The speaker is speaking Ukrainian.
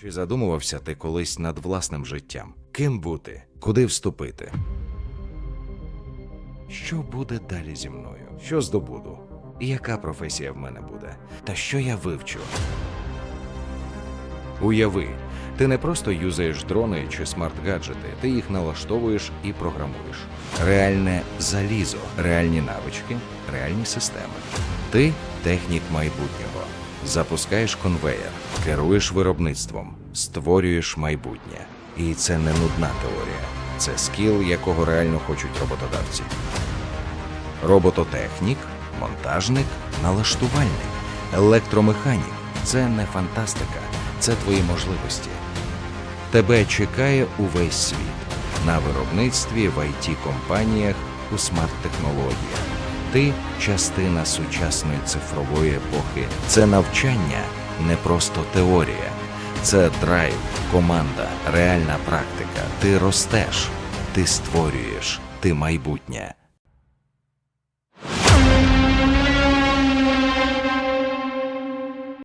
Чи задумувався ти колись над власним життям? Ким бути? Куди вступити? Що буде далі зі мною? Що здобуду? Яка професія в мене буде? Та що я вивчу? Уяви, ти не просто юзаєш дрони чи смарт-гаджети, ти їх налаштовуєш і програмуєш. Реальне залізо, реальні навички, реальні системи. Ти технік майбутнього. Запускаєш конвеєр, керуєш виробництвом, створюєш майбутнє. І це не нудна теорія, це скіл, якого реально хочуть роботодавці. Робототехнік, монтажник, налаштувальник, електромеханік це не фантастика, це твої можливості. Тебе чекає увесь світ на виробництві, в it компаніях у смарт-технологіях. Ти частина сучасної цифрової епохи. Це навчання не просто теорія, це драйв, команда, реальна практика. Ти ростеш, ти створюєш, ти майбутнє.